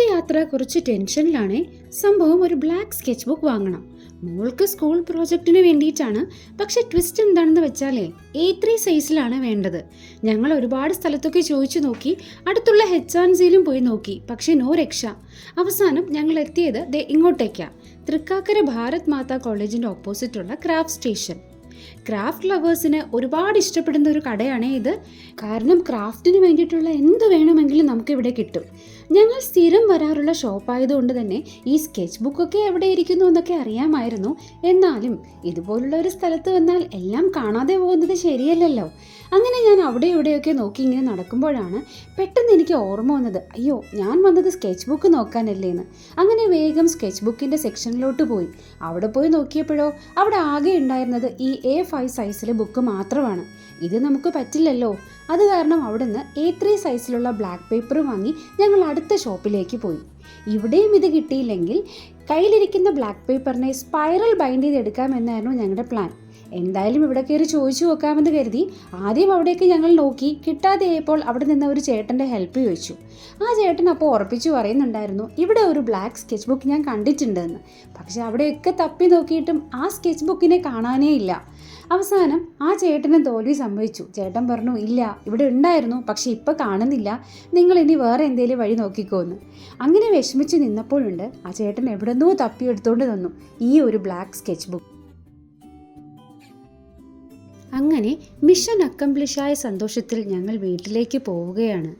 ഇന്നത്തെ യാത്ര കുറച്ച് ടെൻഷനിലാണ്. സംഭവം ഒരു ബ്ലാക്ക് സ്കെച്ച് ബുക്ക് വാങ്ങണം. മോൾക്ക് സ്കൂൾ പ്രോജക്റ്റിന് വേണ്ടിയിട്ടാണ്. പക്ഷെ ട്വിസ്റ്റ് എന്താണെന്ന് വെച്ചാലേ എ ത്രീ സൈസിലാണ് വേണ്ടത്. ഞങ്ങൾ ഒരുപാട് സ്ഥലത്തൊക്കെ ചോദിച്ചു നോക്കി. അടുത്തുള്ള ഹെച്ച് ആൻഡ് സിയിലും പോയി നോക്കി. പക്ഷെ നോ രക്ഷ. അവസാനം ഞങ്ങൾ എത്തിയത് ദേ ഇങ്ങോട്ടേക്കാണ് തൃക്കാക്കര ഭാരത് മാതാ കോളേജിന്റെ ഓപ്പോസിറ്റുള്ള ക്രാഫ്റ്റ് സ്റ്റേഷൻ ക്രാഫ്റ്റ് ലവേഴ്സിന് ഒരുപാട് ഇഷ്ടപ്പെടുന്ന ഒരു കടയാണ് ഇത്. കാരണം ക്രാഫ്റ്റിന് വേണ്ടിയിട്ടുള്ള എന്ത് വേണമെങ്കിലും നമുക്കിവിടെ കിട്ടും. ഞങ്ങൾ സ്ഥിരം വരാറുള്ള ഷോപ്പായതുകൊണ്ട് തന്നെ ഈ സ്കെച്ച് ബുക്കൊക്കെ എവിടെ ഇരിക്കുന്നു എന്നൊക്കെ അറിയാമായിരുന്നു. എന്നാലും ഇതുപോലുള്ള ഒരു സ്ഥലത്ത് വന്നാൽ എല്ലാം കാണാതെ പോകുന്നത് ശരിയല്ലല്ലോ. അങ്ങനെ ഞാൻ അവിടെ ഇവിടെയൊക്കെ നോക്കി ഇങ്ങനെ നടക്കുമ്പോഴാണ് പെട്ടെന്ന് എനിക്ക് ഓർമ്മ വന്നത് അയ്യോ ഞാൻ വന്നത് സ്കെച്ച് ബുക്ക് നോക്കാനല്ലേ എന്ന് അങ്ങനെ വേഗം സ്കെച്ച് ബുക്കിന്റെ സെക്ഷനിലോട്ട് പോയി. അവിടെ പോയി നോക്കിയപ്പോഴോ അവിടെ ആകെ ഉണ്ടായിരുന്നത് ഈ എ ഫൈവ് സൈസിലെ ബുക്ക് മാത്രമാണ്. ഇത് നമുക്ക് പറ്റില്ലല്ലോ. അത് കാരണം അവിടുന്ന് എ ത്രീ സൈസിലുള്ള ബ്ലാക്ക് പേപ്പർ വാങ്ങി ഞങ്ങൾ അടുത്ത ഷോപ്പിലേക്ക് പോയി. ഇവിടെയും ഇത് കിട്ടിയില്ലെങ്കിൽ കയ്യിലിരിക്കുന്ന ബ്ലാക്ക് പേപ്പറിനെ സ്പൈറൽ ബൈൻഡ് ചെയ്തെടുക്കാമെന്നായിരുന്നു ഞങ്ങളുടെ പ്ലാൻ എന്തായാലും ഇവിടെ കയറി ചോദിച്ചു നോക്കാമെന്ന് കരുതി ആദ്യം അവിടേക്ക് ഞങ്ങൾ നോക്കി. കിട്ടാതെയായപ്പോൾ അവിടെ നിന്ന് ഒരു ചേട്ടന്റെ ഹെൽപ്പ് ചോദിച്ചു. ആ ചേട്ടൻ അപ്പോൾ ഉറപ്പിച്ചു പറയുന്നുണ്ടായിരുന്നു ഇവിടെ ഒരു ബ്ലാക്ക് സ്കെച്ച് ബുക്ക് ഞാൻ കണ്ടിട്ടുണ്ടെന്ന്. പക്ഷെ അവിടെയൊക്കെ തപ്പി നോക്കിയിട്ടും ആ സ്കെച്ച് ബുക്കിനെ കാണാനേ ഇല്ല. അവസാനം ആ ചേട്ടന് തോൽവി സംഭവിച്ചു. ചേട്ടൻ പറഞ്ഞു ഇല്ല ഇവിടെ ഉണ്ടായിരുന്നു പക്ഷെ ഇപ്പം കാണുന്നില്ല. നിങ്ങൾ ഇനി വേറെ എന്തെങ്കിലും വഴി നോക്കിക്കോന്ന്. അങ്ങനെ വിഷമിച്ച് നിന്നപ്പോഴുണ്ട് ആ ചേട്ടൻ എവിടെന്നോ തപ്പി എടുത്തുകൊണ്ട് തന്നു ഈ ഒരു ബ്ലാക്ക് സ്കെച്ച് ബുക്ക് അങ്ങനെ മിഷൻ അക്കംപ്ലിഷായ സന്തോഷത്തിൽ ഞങ്ങൾ വീട്ടിലേക്ക് പോവുകയാണ്.